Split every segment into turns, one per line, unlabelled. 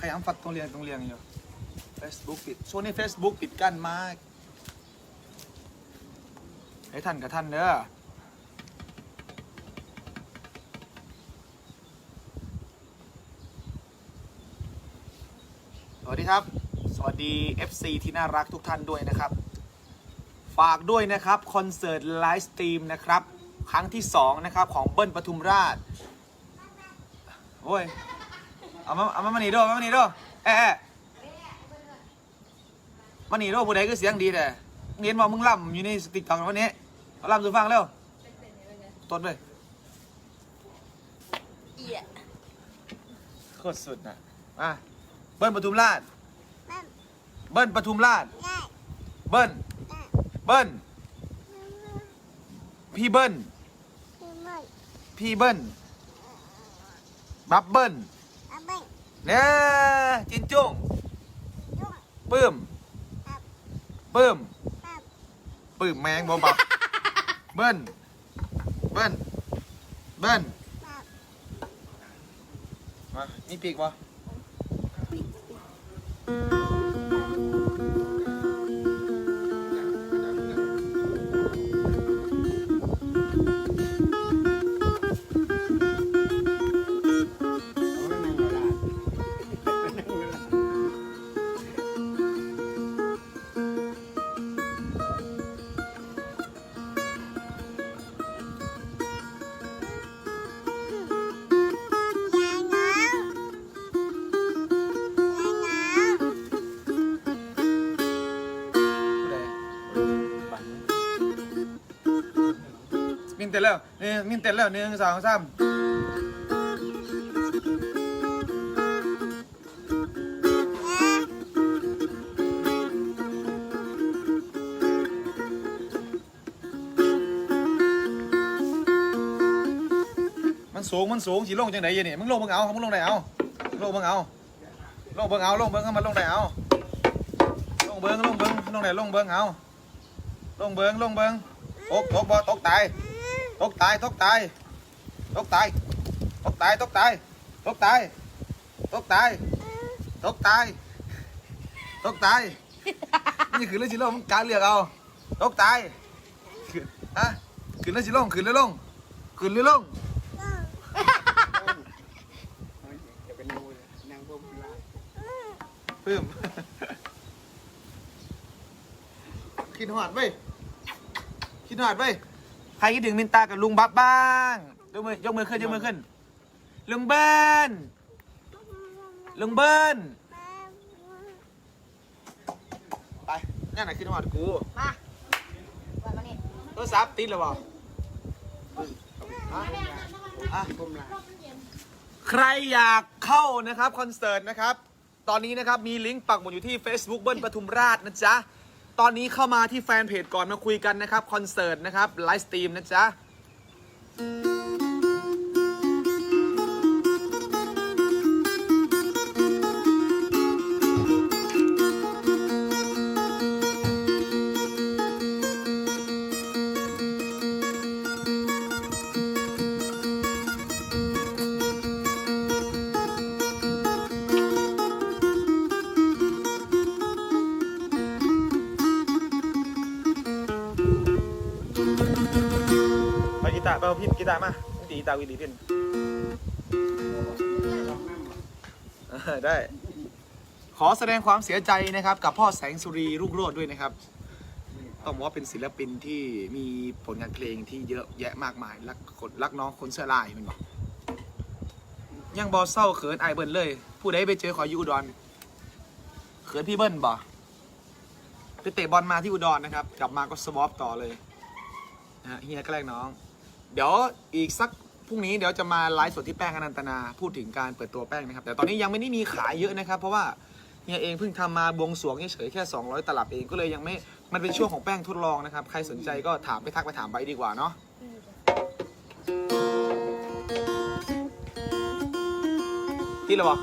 ขยำฝัดตรงเรียงตรงเรียงอยู่ Facebook ปิดช่วงนี้ Facebook ปิดกั้นมากให้ท่านกับท่านเด้อสวัสดีครับ สวัสดี FC ที่น่ารักทุกท่านด้วยนะครับ ฝากด้วยนะครับ คอนเสิร์ตไลฟ์สตรีมนะครับ ครั้งที่ 2 นะครับ ของเบิ้ลปทุมราช โอ้ย เอามาเอามามานี่ด้วยมานี่ด้วยเอ๊ะเอ๊ะมานี่ด้วยผู้ใดก็เสียงดีแต่เรียนว่ามึงล่ำอยู่ในสติ๊กต็อกวันนี้เอาล่ำสู่ฟังเร็วต้นเลย
เอีย
โคตรสุดนะมาเบิ้ลปทุมราชเบิ้ลปทุมราชเบิ้ลเบิ้ลพี่เบิ้ลพี่เบิ้ลบับเบิ้ล เนี่ยจินจุ้งปื้มปื้มปื้มแมงบอบับเบิ้ลเบิ้ลเบิ้ลมามีปีกปะ เต็นแล้วนี่มินเต็นแล้วหนึ่งสองสามมันสูงมันสูงสิลงจังไหนยี่นี่มึงลงมึงเอามึงลงไหนเอาลงมึงเอาลงเบิ่งเอาลงเบิ่งเอามันลงไหนเอาลงเบิงลงเบิงลงไหนลงเบิงเอาลงเบิงลงเบิงตกตกบ่ตกตาย ตกตายตกตายตกตายตกตายตกตายตกตายตกตายตกตายตกตายนี่คือเรื่องสิลงมึงการเลือกเอาตกตายขึ้นฮะขึ้นแล้วสิลงขึ้นแล้วลงขึ้นหรือลง
จะเป็นเลยนางลา
เพิ่มคิดหอดไว้ยคิดหอดไว้ย ใครคิดถึงมินตากับลุงบับบ้างยกมือยกมือขึ้นยกมือขึ้น ลุงเบิ้ลลุงเบิ้ลไปงั้นไหนะคิดหอดกู
มาวันมานี่
โทรศัพท์ติดหรือเปล่าอะอะ
พวกลา
ใครอยากเข้านะครับคอนเสิร์ตนะครับ ตอนนี้นะครับมีลิงก์ปักหมุดอยู่ที่ Facebook เบิ้ลปทุมราชนะจ๊ะ ตอนนี้เข้ามาที่แฟนเพจก่อนมาคุยกันนะครับ คอนเสิร์ตนะครับ ไลฟ์สตรีมนะจ๊ะาร์ไปเอาพินกีตาร์มาตีกีตาร์วีดีพินเออได้ ขอแสดงความเสียใจนะครับ กับพ่อแสงสุรีรุ่งโรจน์ด้วยนะครับ ต้องบอกว่าเป็นศิลปินที่มีผลงานเพลงที่เยอะแยะมากมาย รักคนรักน้องคนเสื้อลายมันบอกยังบอเศร้าเขินไอายเบิ้ลเลย ผู้ใดไปเจอขออยู่อุดรเขินพี่เบิ้ลบ่ไปเตะบอลมาที่อุดรนะครับ กลับมาก็สวอปต่อเลยนะฮะเฮียแกล้งน้อง เดี๋ยวอีกสักพรุ่งนี้เดี๋ยวจะมาไลฟ์สดที่แป้งอนันตนาพูดถึงการเปิดตัวแป้งนะครับ แต่ตอนนี้ยังไม่ได้มีขายเยอะนะครับ เพราะว่าเฮียเองเพิ่งทำมาบวงสรวงเฉยๆแค่ 200 ตลับเองก็เลยยังไม่มันเป็นช่วงของแป้งทดลองนะครับ ใครสนใจก็ถามไปทักไปถามไปดีกว่าเนาะที่เราบอก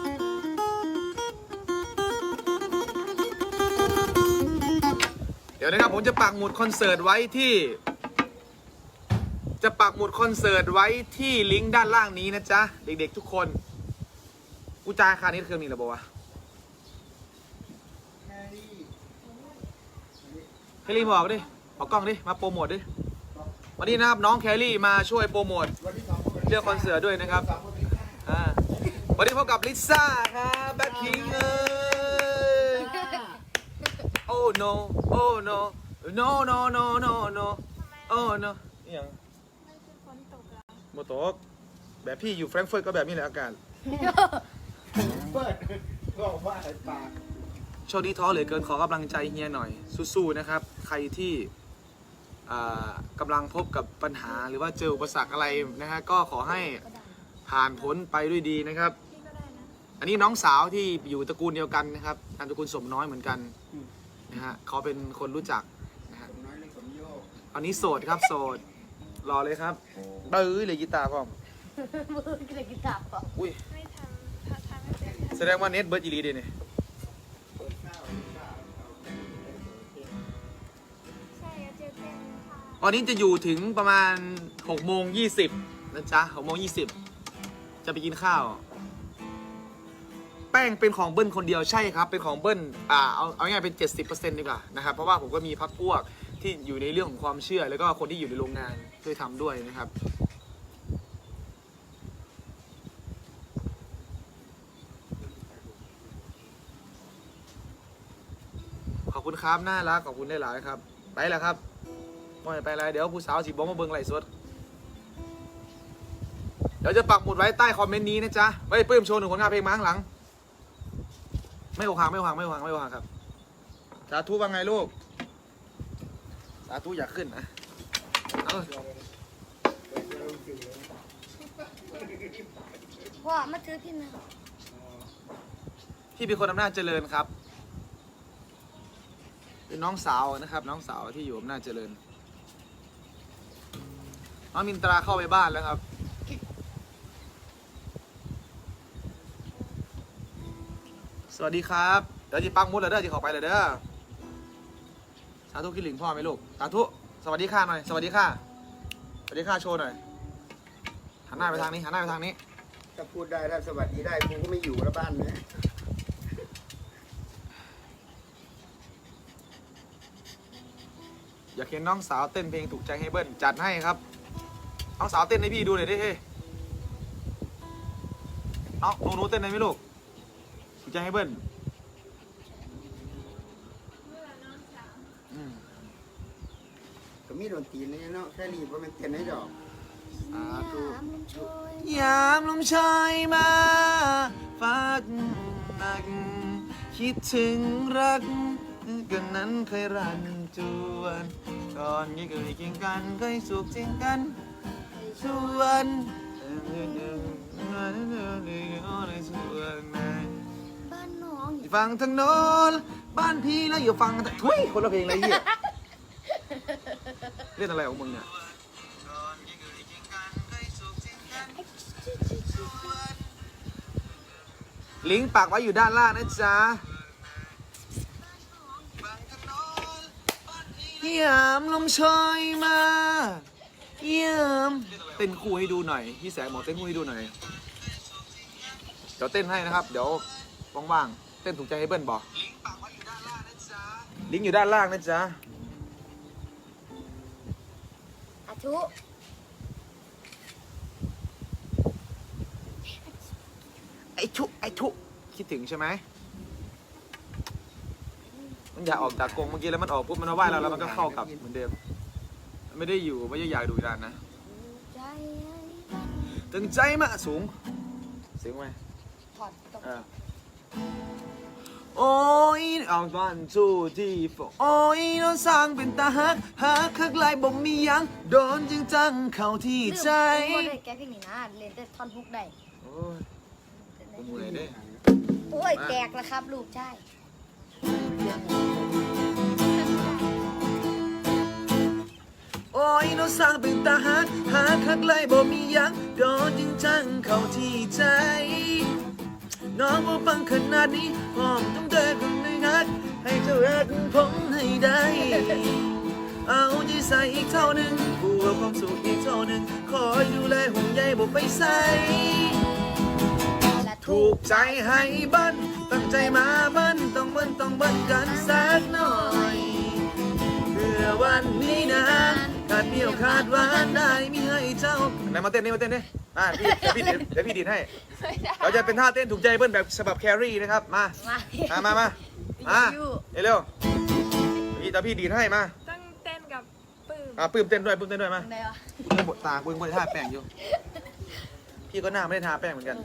เดี๋ยวนะครับผมจะปักหมุดคอนเสิร์ตไว้ที่ จะปักหมุดคอนเสิร์ตไว้ที่ลิงก์ด้านล่างนี้นะจ๊ะ เด็กๆทุกคน กูจ่ายค่านี้เครื่องนี้หรือเปล่าวะแคลรี่มาออกดิเอากล้องดิ มาโปรโมทดิ วันนี้นะครับน้องแคลรี่มาช่วยโปรโมท
เรื่
องคอนเสิร์ตด้วยนะครับอ่าวันนี้พบกับลิซ่าครับแบ็คพิงเอ้ยโอ้ no โอ้ no no no no no no โอ้ no นี่ยัง โมโตกแบบพี่อยู่แฟรงก์เฟิร์ตก็แบบนี้แหละอากาศ
เปิดก็ว่าไอ้ปาก
โชคดีท้อเหลือเกินขอกำลังใจเฮียหน่อย สู้ๆนะครับ ใครที่อ่ากำลังพบกับปัญหาหรือว่าเจออุปสรรคอะไรนะฮะก็ขอให้ผ่านพ้นไปด้วยดีนะครับ อันนี้น้องสาวที่อยู่ตระกูลเดียวกันนะครับนามตระกูลสมน้อยเหมือนกันนะฮะเขาเป็นคนรู้จักนะฮะ
ผมน้อยเลยผมโยก
อันนี้โสดครับโสด รอเลยครับบื้อเลยกีตาร์พร้อม
มือกินกีตาร์ป่ะ
อุ้ย
ไม่ทำถ้าทำไม่เป็น
แสดงว่าเน็ตเบิร์ดอีรีเดเนี่ย
เปิดข้าวข้าวเอาเป็นเกม
ใช่เจอเต้นค่ะ
วันนี้จะอยู่ถึงประมาณ6โมง20นะจ๊ะ6โมง20 จะไปกินข้าว แป้งเป็นของเบิ้ลคนเดียวใช่ครับ เป็นของเบิ้ลอ่าเอาเอาง่ายๆเป็น 70%ดีกว่านะครับ เพราะว่าผมก็มีพักพวก ที่อยู่ในเรื่องของความเชื่อ แล้วก็คนที่อยู่ในโรงงานช่วยทำด้วยนะครับขอบคุณครับน่ารักขอบคุณได้หลายครับ ไปแล้วครับไม่ไปอะไรเดี๋ยวผู้สาวสิบอกมาเบิ่งไหลสดเดี๋ยวจะปักหมุดไว้ใต้คอมเมนต์นี้นะจ๊ะไว้ปื้มโชว์หนึ่งผลงานเพลงมาข้างหลัง ไม่อหักไม่อกหักไม่หักไม่หักครับสาธุว่าไงลูก สาธุอยากขึ้นนะ เอา
เปิดเรื่องสื่อเลย
ว่ามาถือพี่นะ
พี่เป็นคนอำนาจเจริญครับ เป็นน้องสาวนะครับ น้องสาวที่อยู่อำนาจเจริญ น้องมินตราเข้าไปบ้านแล้วครับ สวัสดีครับ เดี๋ยวจะปักหมุดเลยเด้อจะขอไปเลยเด้อสาธุคิดหลิงพ่อไหมลูกสาธุสวัสดีค่ะหน่อยสวัสดีค่ะสวัสดีค่ะโชว์หน่อยหันหน้าไปทางนี้หันหน้าไปทางนี้
ถ้าพูดได้ถ้าสวัสดีได้กูก็ไม่อยู่แล้วบ้านเนี่ย
อยากเห็นน้องสาวเต้นเพลงถูกใจให้เบิ้ลจัดให้ครับน้องสาวเต้นให้พี่ดูหน่อยดิเฮ้ยน้องหนูหนูเต้นได้ไหมลูกถูกใจให้เบิ้ลอืม
ก็ มีดนตรีนี่เนาะแค่รีบว่ามันเต้นให้ดอก
สาธุ
ยา
มลมชายมาฟ้าหนัก คิดถึงรักกันนั้นเคยรันจวนก่อนที่เคยกินกันเคยสุขจริงกันชวน
บ้านน้อง
ฟังทางโน้นบ้านพี่แล้วอยู่ฟังทุยคนละเพลงอะไรเหี้ย เล่นอะไรของมึงเนี่ย ลิงก์ปักไว้อยู่ด้านล่างนะจ๊ะยามลมชอยมาเยี่ยมเต้นคู่ให้ดูหน่อย พี่แสงบอกเต้นคู่ให้ดูหน่อย เดี๋ยวเต้นให้นะครับ เดี๋ยวว่างๆ เต้นถูกใจให้เบิ้ลบอกลิงก์อยู่ด้านล่างนะจ๊ะ
อาชุ
ไอ้ชุไอ้ชุคิดถึงใช่ไหมมันอยากออกจากกรงเมื่อกี้แล้วมันออกปุ๊บมันมาไหว้เราแล้วมันก็เข้ากลับเหมือนเดิมมันไม่ได้อยู่ไม่ได้อยากดูดานนะ
ใจให้บ้าน
ตึงใจมากสูงเสียงไหม
ถอดตก
อ่าโอ้ย เอาวันทูที่ฟโอ้ยโดนสร้างเป็นตาฮักฮักคักลายบ่มีหยังโดนจึงจังเข้าที่ใจ
ลืมบ่ได้แก้เพลงนี้นะเล่นแต่ท่อนฮุกได้
โอ้ยผมเหนื่อยเด้
โอ้ยแตกแล้วครับลูกใช่
โอ้ยโดนสร้างเป็นตาฮักฮักคักลายบ่มีหยังโดนจึงจังเข้าที่ใจน้องบ่ฟังขนาดนี้พร้อมต้องเดินคน ในนัดให้เธอรักผมให้ได้ เอาใจใส่อีกเท่านึงบวกความสุขอีกเท่านึง คอยดูแลห่วงใยบ่ไปใส่
ละท
ถูกใจให้เบิ้ลตั้งใจมาเบิ้ลต้องเบิ้ลต้องเบิ้ลกันสักหน่อยเพื่อวันนี้นะขาดเดียวขาดหวานได้มีให้เจ้าไหนมาเต้นนี่มาเต้นนี่อ่าพี่เดี๋ยวพี่ดีดเดี๋ยวพี่ดีดให้
ไม่ได้
เราจะเป็นท่าเต้นถูกใจเบิ้ลแบบฉบับแครี่นะครับ มา
มา
มามา มามา
อยู่
เร็วๆพี่จะพี่ดีดให้มา
ต้องเต้นกับปื้ม
อ่าปื้มเต้นด้วยปื้มเต้นด้วยมา
ตรงไหนวะ
เรื่องบทตาปื้มไม่ได้ทาแป้งอยู่ พี่ก็หน้าไม่ได้ทาแป้งเหมือนกัน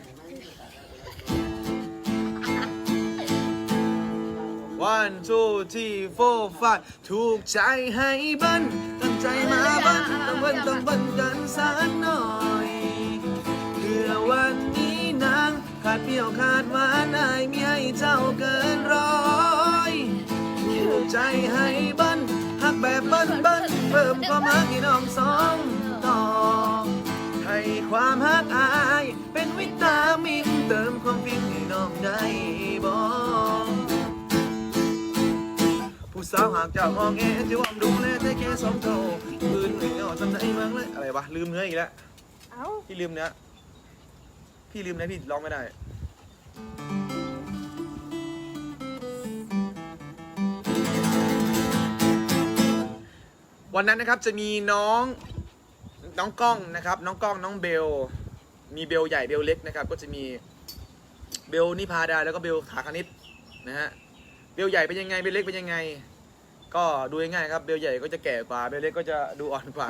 one two three four five ถูกใจให้เบิ้ลตั้งใจมาเบิ้ลต้องเบิ้ลต้องเบิ้ลกันสักหน่อยเพื่อวันนี้นางขาดเปรี้ยวขาดหวานอายมีให้เจ้าเกินร้อยถูก ใจให้บิ้ลหักแบบบิ้ลเบิ้ลเพิ่มความรักให้น้องสองต่อให้ความฮักอายเป็นวิตามินเติมความฟินให้น้องได้บอกผู้สาวหากเจ้ามองเอจะวอมดูแลแต่แค่สองเท่าคืนหนึ่งเอาจำได้มั้งเลยอะไรวะลืมเนื้ออีกแล้วพี่ลืมเนื้อพี่ลืมเนื้อพี่ร้องไม่ได้ วันนั้นนะครับจะมีน้องน้องกล้องนะครับ น้องกล้องน้องเบล มีเบลใหญ่เบลเล็กนะครับ ก็จะมีเบลนิพาดาแล้วก็เบลขาคณิตนะฮะเบลใหญ่เป็นยังไงเบลเล็กเป็นยังไง ก็ดูง่ายๆครับเบลใหญ่ก็จะแก่กว่าเบลเล็กก็จะดูอ่อนกว่า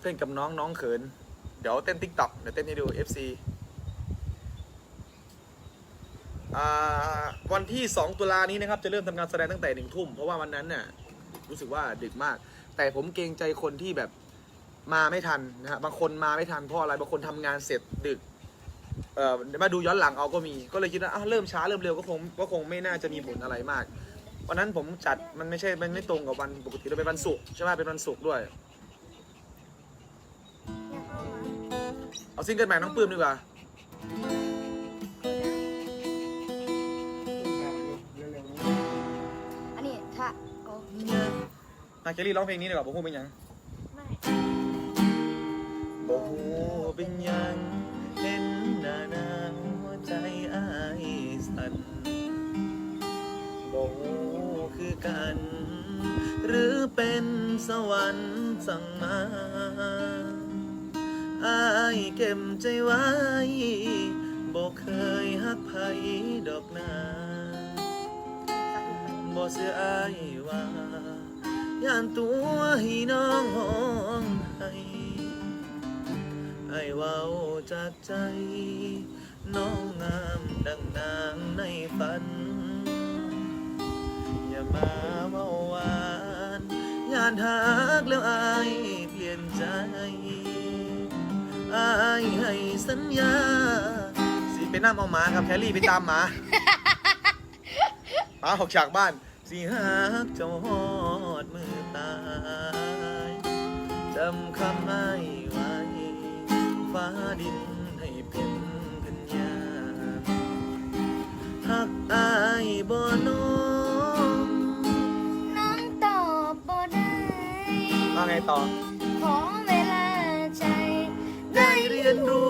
เต้นกับน้องน้องเขิน เดี๋ยวเต้นติ๊กต็อกเดี๋ยวเต้นให้ดู FC อ่า วันที่ 2 ตุลานี้นะครับจะเริ่มทำการแสดงตั้งแต่หนึ่งทุ่มเพราะว่าวันนั้นน่ะรู้สึกว่าดึกมาก แต่ผมเกรงใจคนที่แบบมาไม่ทันนะฮะบางคนมาไม่ทันเพราะอะไรบางคนทำงานเสร็จดึกเอ่อมาดูย้อนหลังเอาก็มี ก็เลยคิดว่าอ้าวเริ่มช้าเริ่มเร็วก็คงก็คงไม่น่าจะมีผลอะไรมากวันนั้นผมจัดมันไม่ใช่มันไม่ตรงกับวันปกติเราเป็นวันศุกร์ใช่ไหมเป็นวันศุกร์ด้วย
อย่าเข้ามา
เอาซิงเกิลใหม่น้องปื้มดีกว่า
อันนี้ถ้าโอ้
นาเคลลี่ร้องเพลงนี้ดีกว่าผมพูดเป็นหยัง
ไม่
บอกเป็นหยังเห็นหน้านางหัวใจอายสั่นบอกคือกัน หรือเป็นสวรรค์สั่งมาอายเก็บใจไว้บอกเคยหักไผดอกนา บ่เสียอายว่ายานตัวให้น้องห้องให้ไอ้เว้าจากใจ น้องงามดังนางในฝัน อย่ามาเมาวานยานหักแล้วอายเปลี่ยนใจอายให้สัญญา สิไปน้ำเอาหมาครับแคลรี่ไปตามหมา หมาออกจากบ้าน สิหักเจ้าฮอดมือตายจำคำไม่ไว้ฟ้าดินให้เป็นพันยาหักอายบ่น้อง
น้องตอบบ่ได้
ว่าไงต่อ
ขอเวลาใจ
ได้เรียนรู้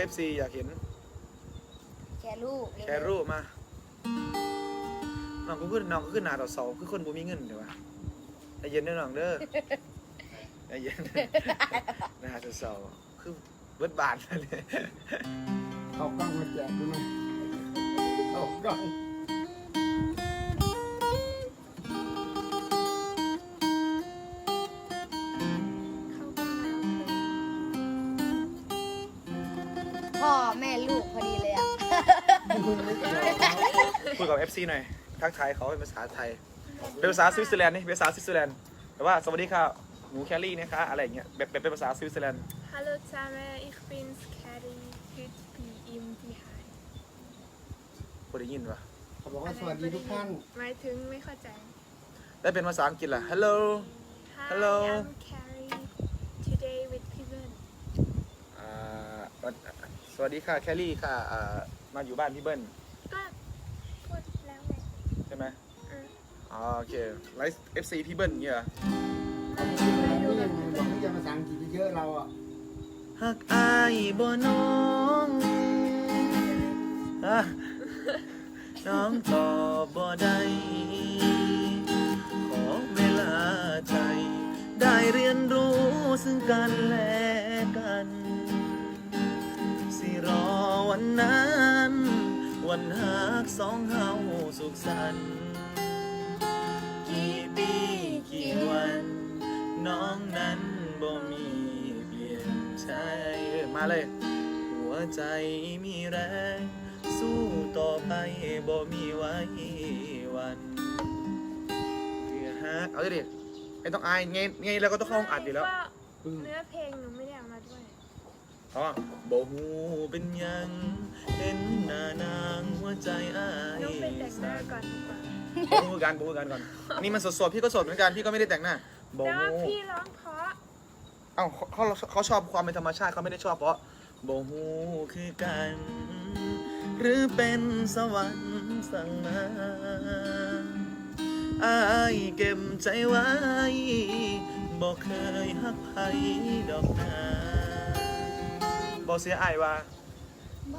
หน่
อ
ยเพฟซีอยากเห็น
แค่ลูก
แชร์รูปมา น้องก็ขึ้นน้องก็ขึ้นหนาต่อเสาคือคนบ่มีเงินเดี๋ยววะใจเย็นเด้อน้องเด้อใจเย็นหนาต่อเสาคือเบิดบาทเลย
เอากล้องมาแจกดูมั้ยเอากล้อง
FC หน่อยทักทายเขาเป็นภาษาไทยเป็นภาษาสวิตเซอร์แลนด์นี่เป็นภาษาสวิตเซอร์แลนด์แต่ว่าสวัสดีค่ะหนูแคลรี่นะคะอะไรอย่างเงี้ยแบบเป็นภาษาสวิตเซอร์แลนด์
Hallo zusammen, ich bin Carrie. Heute bin ich im Zuhause.
พอได้ยินปะ
เขาบอกว่าสวัสดีทุกท่าน
หมายถึงไม่เข้าใจ
ได้เป็นภาษาอังกฤษล่ะ Hello Hello.
I'm Carrie. Today with Piven.
อ่าวันสวัสดีค่ะแคลรี่ค่ะอ่ามาอยู่บ้านพี่เบิ้ล
ก็พูดแล้วไง
ใช่ ไหม
อืม
อ๋อโอเคไลฟ์ FC พี่เบิ้ลอย่างเงี้ยเหรอ
เขาไม่รู้เรื่องบอกให้จะภาษาอังกฤษเยอะๆเราอะ
หักอายบ่น้องอะน้องตอบบ่ได้ขอเวลาใจ ได้เรียนรู้ซึ่งกันและกัน สิรอวันนั้น วันหักสองเฮา ขสัน กี่ปีกี่วัน น้องนั้นบ่มีเปลี่ยนใจมาเลย หัวใจมีแรง สู้ต่อไปบ่มีไว้วันเดี๋ยวฮะเอาดิไม่ต้องอายไงไงแล้วก็ต้องเข้าห้องอัดอยู่แล้ว
เนื้อเพลงหนู อ๋
อบ่หูเป็นหยังเห็นหน้านางหัวใจอาย
น้องไปแต่งหน้าก่อนดีกว่า
บ่หูกันบ่หูกันก่อนอันนี้มันสดๆพี่ก็สดเหมือนกันพี่ก็ไม่ได้แต่งหน้าบ่
แต่ว่า
หู
พี่ร้องเพราะ
เอ้าเขาเขาเขาชอบความเป็นธรรมชาติเขาไม่ได้ชอบเพราะบ่หูคือกัน หรือเป็นสวรรค์สั่งมาอายเก็บใจไว้บ่เคยหักใครดอกนา บ่เสียอายว่า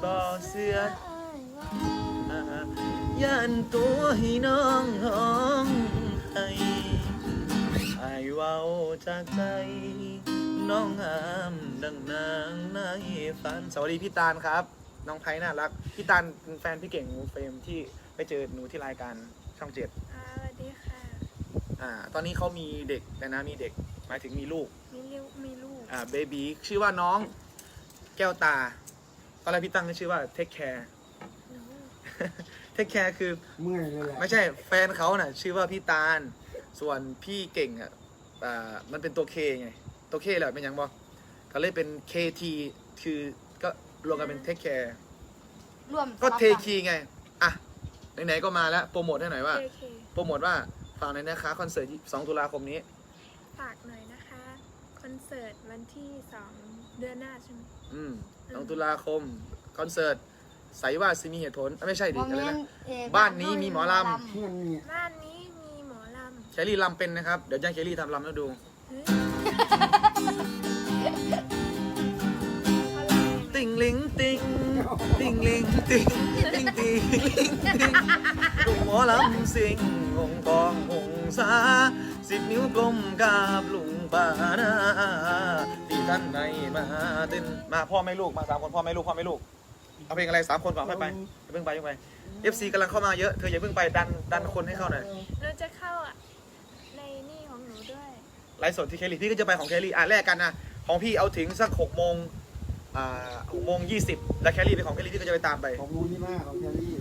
บ่เสียย่านตัวให้น้องห้องไห้ไอายเว้าจากใจ น้องงามดังนางในฝันสวัสดีพี่ตาลครับ น้องไพน่ารัก พี่ตาลเป็นแฟนพี่เก่งเฟรมที่ไปเจอหนูที่รายการช่องเจ็ด
อ่าสวัสดีค่ะ
อ่า ตอนนี้เขามีเด็กแต่นะมีเด็กหมายถึงมีลูก
มีลูกมีลูก
อ่าเบบีชื่อว่าน้องแก้วตา ตอนแรกพี่ตั้งให้ชื่อว่าเทคแคร์
หนู
เทคแคร์คือ
เมื่อยเลยแหละ
ไม่ใช่แฟนเขาน่ะ ชื่อว่าพี่ตาล ส่วนพี่เก่งอะอ่ามันเป็นตัวเคไง ตัวเคแหละเป็นหยังบอกก็เลยเป็น KT คือก็รวมกันเป็นเทคแคร์
รวม
ก็เทคีไง อะ ไหนๆก็มาแล้ว โปรโมทให้หน่อยว่า
เคเค
โปรโมทว่าฝากหน่อยนะคะคอนเสิร์ต2ตุลาคมนี้
ฝากหน่อยนะคะ คอนเสิร์ตวันที่สองเดือนหน้าใช่ไหม
อืม2ตุลาคม คอนเสิร์ตใสว่าซิมีเหตุผลเอ้ยไม่ใช่ดิอะไรนะ บ้านนี้มีหมอล
เพื่อนเนี่ย
บ้านนี้มีหมอล
แคลรี่ลำเป็นนะครับ เดี๋ยวจ้างแคลรี่ทำลำแล้วดูำ
เฮ้ยอะไร
ติงลิงติงติงลิงติงติงติงลิงติงลุงหมอลำสิงหงกองหงสาสิบนิ้วกลมกาบลุงปานา ที่ท่านในมาเต้นมาพ่อแม่ลูกมาสามคนพ่อแม่ลูกพ่อแม่ลูกเอาเพลงอะไรสามคนก่อนค่อยไปอย่าเพิ่งไปอย่าเพิ่งไป FC กำลังเข้ามาเยอะเธออย่าเพิ่งไปดันดันคนให้เข้าหน่อย
หนูจะเข้าในนี่ของหนูด้วย
ไลฟ์สดที่แคลรี่พี่ก็จะไปของแคลรี่อะแลกกันนะของพี่เอาถึงสักหกโมงอ่าหกโมงยี่สิบแล้วแคลรี่เป็นของแคลรี่พี่ก็จะไปตามไป
ของมูนี่มากของแคลรี่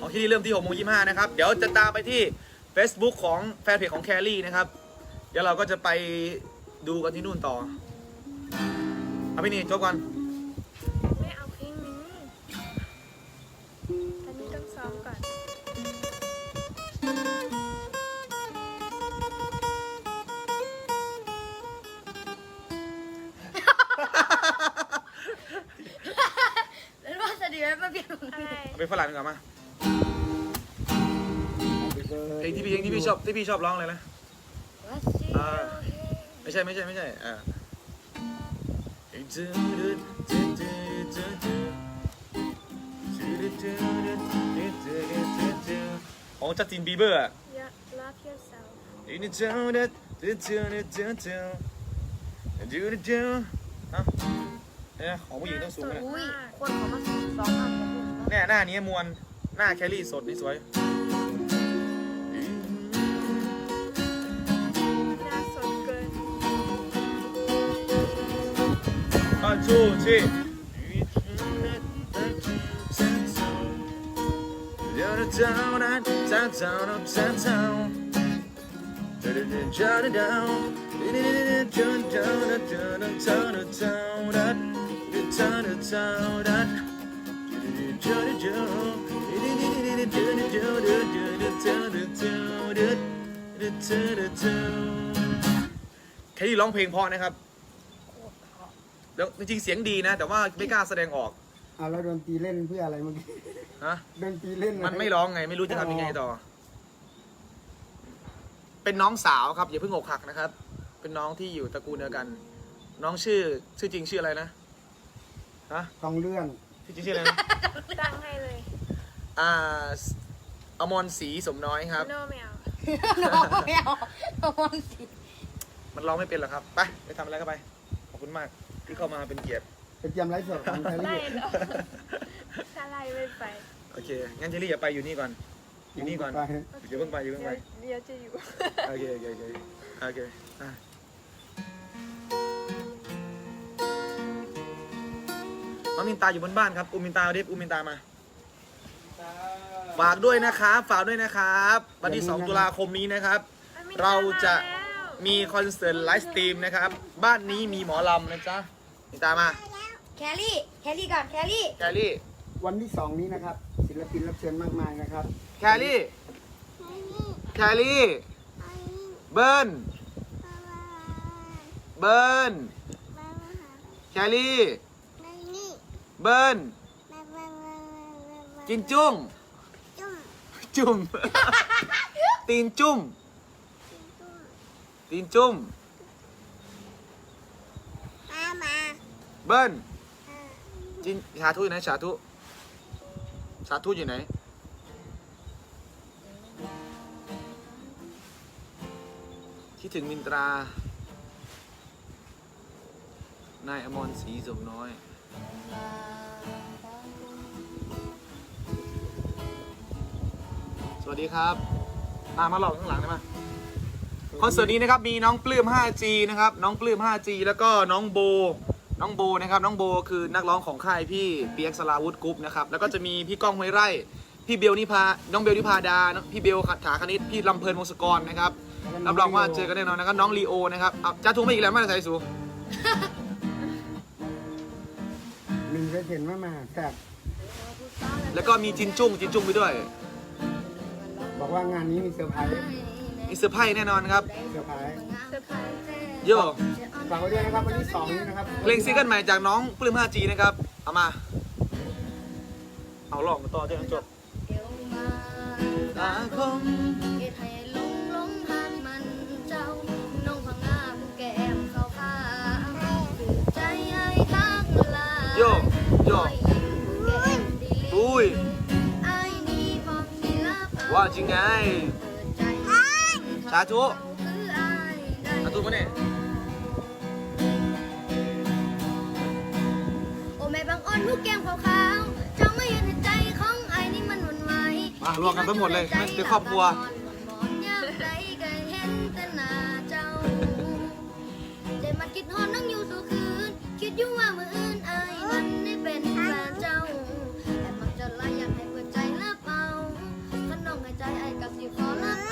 ของที่นี่เริ่มที่6โมง25นะครับเดี๋ยวจะตามไปที่ Facebook ของแฟนเพจของแคลรี่นะครับเดี๋ยวเราก็จะไปดูกันที่นู่นต่อ เอาไปนี่จบก่อน
ไม่เอาเพลงนี้อันนี้ต้องซ้อมก่อน
แล้วว่าสดีไหมมาเปลี่ยน
อะไร
เอาไปฝรั่งดีกว่ามา
ไปเลย
เพลงที่พี่เพลงที่พี่ชอบที่พี่ชอบร้องเลยนะ
ว่าสิ
อ่าไม่ใช่ไม่ใช่ไม่ใช่อ่า ของจัสตินบีเบอร์อะ
อย่า love yourself
In the town that the town that the town do the town เอ้าเนี่ยของผู้หญิงต้องสูงเลย
อุ้ยคนเขามาสองอันเลย
เนี่ยหน้านี้มวลหน้าแคลรี่สดนี่สวย one ค่ที่ร้องเพลงพอนะครับ แล้วจริงๆเสียงดีนะ แต่ว่าไม่กล้าแสดงออก
เอาแล้วดนตรีเล่นเพื่ออะไรเมื่อกี้
ฮะ
ดนตรีเล่น
มันไม่ร้องไง ไม่รู้จะทำยังไงต่อ เป็นน้องสาวครับอย่าเพิ่งอกหักนะครับ เป็นน้องที่อยู่ตระกูลเดียวกัน น้องชื่อ ชื่อจริงชื่ออะไรนะฮะ
ต้องเลื่อน
ชื่อจริงชื่ออะไรนะ
ตั้งให้เลย
อ่าอมรศรีสมน้อยครับ
โนไม่เอา
ไม่เอาเอามันสิ
มันร้องไม่เป็นหรอกครับ ไป ไปทำอะไรก็ไป ขอบคุณมาก ที่เข้ามาเป็นเกียรติ
ไปเตรียมไลฟ์สดของแคล
ไล่
รี่
เหรอถ้าไล่ไม่ไป
โอเคงั้นเจลลี่อย่าไปอยู่นี่ก่อน อยู่นี่ก่อน
ไป
อย่าเพิ่งไปอย่าเพิ่ง
เดี๋
ไป
ยวเดี๋ยวจะอยู่
โอเคโอเคโอเคโอเคอะน้องมินตาอยู่บนบ้านครับอุมินตาเอาดิอุมินตามาฝากด้วยนะครับฝากด้วยนะครับ วันที่ 2 ตุลาคมนี้นะครับ เราจะ มีคอนเสิร์ตไลฟ์สตรีมนะครับ บ้านนี้มีหมอลำนะจ๊ะมินตามา
แคลรี่ แคลรี่ก่อน แคลรี่
แคลรี่
วันที่สองนี้นะครับ ศิลปินรับเชิญมากมายนะครับ
แคลรี่ แคลรี่ เบิร์น เบิร์น แคลรี่ เบิร์น จินจุ้งจุ่ม ตีนจุ้ม ตีนจุ้มเบิ้ลจินชาทุอยู่ไหนชาทุชาทุอยู่ไหนคิดถึงมินตรานายอมรศรีสมน้อยสวัสดีครับมามาหลอกข้างหลังได้ไหม คอนเสิร์ตนี้นะครับมีน้องปลื้ม 5G นะครับน้องปลื้ม 5G แล้วก็น้องโบ น้องโบนะครับน้องโบคือนักร้องของค่ายพี่เปียกสลาวุธกรุ๊ปนะครับแล้วก็จะมีพี่ก้องห้วยไร่ พี่เบลนิพาน้องเบลนิพาดาน้องพี่เบลขาคณิตพี่ลำเพลินวงศกรนะครับรับรองว่าเจอกันแน่นอนนะครับน้องลีโอนะครับอะจ้าทุ่งไม่อีกแล้วไม่ได้ใส่สู
หนึ่งเปอร์เซ็นต์มากมาครับ
แล้วก็มีจินจุ้งจินจุ้งไปด้วย
บอกว่างานนี้มีเซอร์ไพรส์
มีเซอร์ไพรส์แน่นอนครับ
เซอร์ไพรส์
เซอร์ไพรส์
โย่
ฝากไว้ด้วยนะครับวันที่สองนี้นะครับ
เพลงซิงเกิลใหม่จากน้องปลื้ม 5G นะครับ เอามา เอาลองมาต่อจนจบ
เดี๋ยวมา
ตาคม
เฮ็ดให้หลงหลงหักมันเจ้า น้องพังงามแก้มขาวขาวถือใจให้ทักลา
โยโย
ปล่อยยิ้มแก้มดี
อุ้ย
ไอ้นี่พร้อมที่รับเอา
ว่าจริงไง
เปิดใจ
สาธุ
คืออ้ายได้
สาธุมาเนี่ย
โอ้แม่บางอ่อนลูกแก้มขาวๆเจ้าไม่เห็นใจของไอ้นี่มันหวั่นไหว
มารวมกันทั้งหมดเลยมันเป็นครอบครัว
ยามใดก็เห็นแต่หน้าเจ้าใจมันคิดฮอนนั่งอยู่สู่คืน คิดอยู่ว่ามืออื่นไอ้มันได้เป็นแฟนเจ้าแต่มักจะลายอยากให้เปิดใจรับเอาขนองให้ใจไอ้กับสิขอรับ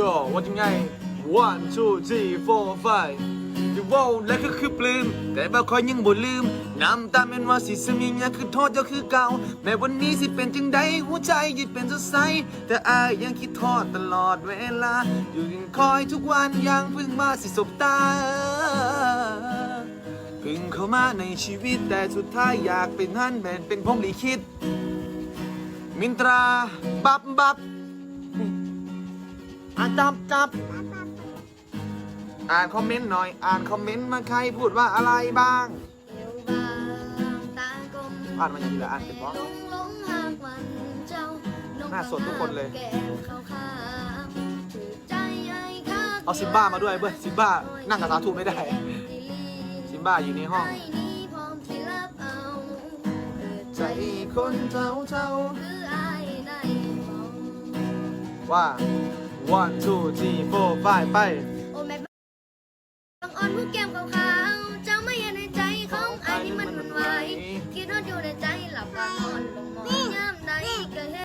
โย่ว่าจริงไง one two three four five จะว้าวและก็คือปลื้มแต่บ่คอยยังบ่ลืม น้ำตาแม่นว่าสิสมิงอยากคือโทษเจ้าคือเก่า แม้วันนี้สิเป็นจังใดหัวใจยึดเป็นสดใสแต่อายยังคิดทอดตลอดเวลา อยู่ยังคอยทุกวันยังเพิ่งมาสิสบตาเพิ่งเข้ามาในชีวิตแต่สุดท้ายอยากเป็นท่านแมนเป็นพรมลิขิตมินตรา บับบับ อะจับจับอ่านคอมเมนต์หน่อย อ่านคอมเมนต์มาใครพูดว่าอะไรบ้าง
เอวบางตากลม
อ่านมาอย่างนี้เหรออ่านเป็นเพราะ
หลงหลงหากวันเจ้า
หน้าสดทุกคนเลย เอาซิมบ้ามาด้วยเว้ยซิมบ้านั่งกับสาธุไม่ได้ ซิมบ้าอยู่ในห้องใจคนเจ้าเจ้า
คือไอ้ได้มอง
ว่า one two three four five ไป
โอ้แม่บังออนผู้เกมเขาค่ะ